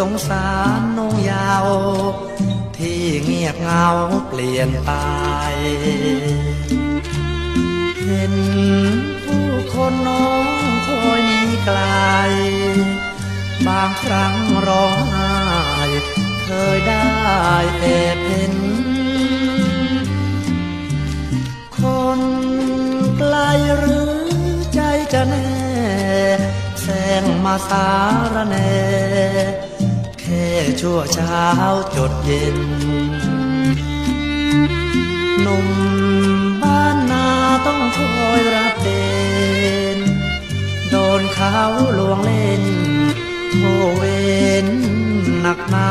สงสารน้องยาว ที่เงียบเงาเปลี่ยนไป เห็นผู้คนน้องคอยหนีไกล บางครั้งร้องไห้เคยได้แอบเห็น คนไกลหรือใจจะแน่แสงมาสารแน่ ค่ชั่วเช้าจดเย็นหนุ่มบ้านนาต้องคอยรับเดนโดนเขาลวงเล่นโทเวนหนักหนา